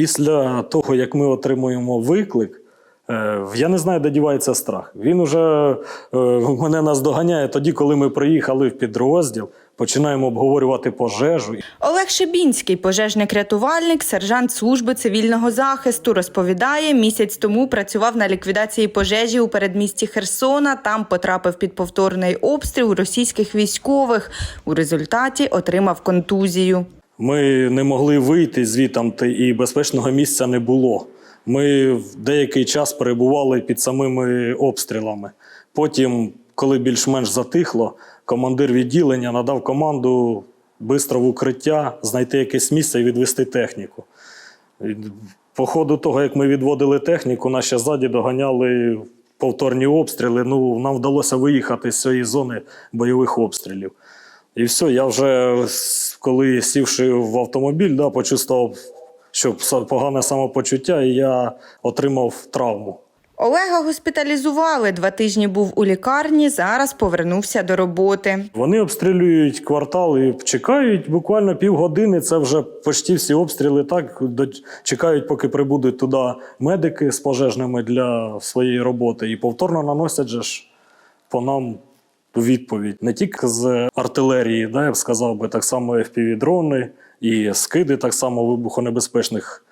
після того, як ми отримуємо виклик, е, я не знаю, де дівається страх. Він уже е, мене наздоганяє тоді, коли ми приїхали в підрозділ, починаємо обговорювати пожежу. Олег Шебінський, пожежник-рятувальник, сержант служби цивільного захисту, розповідає, місяць тому працював на ліквідації пожежі у передмісті Херсона. Там потрапив під повторний обстріл російських військових. У результаті отримав контузію. Ми не могли вийти звідти, і безпечного місця не було. Ми в деякий час перебували під самими обстрілами. Потім, коли більш-менш затихло, командир відділення надав команду швидко в укриття, знайти якесь місце і відвести техніку. По ходу того, як ми відводили техніку, наші ззаді доганяли повторні обстріли. Ну, нам вдалося виїхати з цієї зони бойових обстрілів. І все, я вже коли сівши в автомобіль, да, почувствував, що погане самопочуття, і я отримав травму. Олега госпіталізували. Два тижні був у лікарні. Зараз повернувся до роботи. Вони обстрілюють квартал і чекають буквально півгодини. Це вже почти всі обстріли. Так чекають, поки прибудуть туди медики з пожежними для своєї роботи, і повторно наносять же ж по нам відповідь не тільки з артилерії, да, я б сказав би, так само FPV-дрони і скиди так само вибухонебезпечних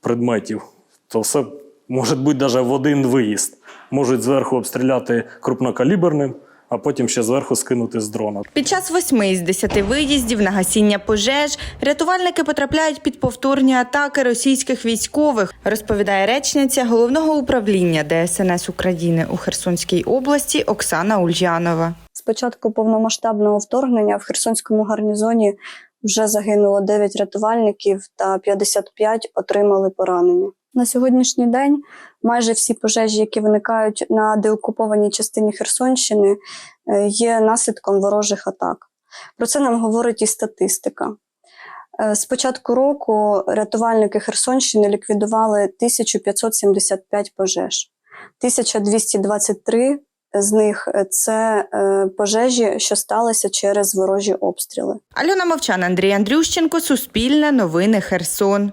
предметів. То все може бути навіть в один виїзд. Можуть зверху обстріляти крупнокаліберним, а потім ще зверху скинути з дрона. Під час восьми із десяти виїздів на гасіння пожеж рятувальники потрапляють під повторні атаки російських військових, розповідає речниця головного управління ДСНС України у Херсонській області Оксана Ульянова. З початку повномасштабного вторгнення в Херсонському гарнізоні вже загинуло 9 рятувальників та 55 отримали поранення. На сьогоднішній день майже всі пожежі, які виникають на деокупованій частині Херсонщини, е, є наслідком ворожих атак. Про це нам говорить і статистика. Е, З початку року рятувальники Херсонщини ліквідували 1575 пожеж. 1223 з них е, це пожежі, що сталися через ворожі обстріли. Альона Мовчан, Андрій Андрющенко, Суспільне, Новини Херсон.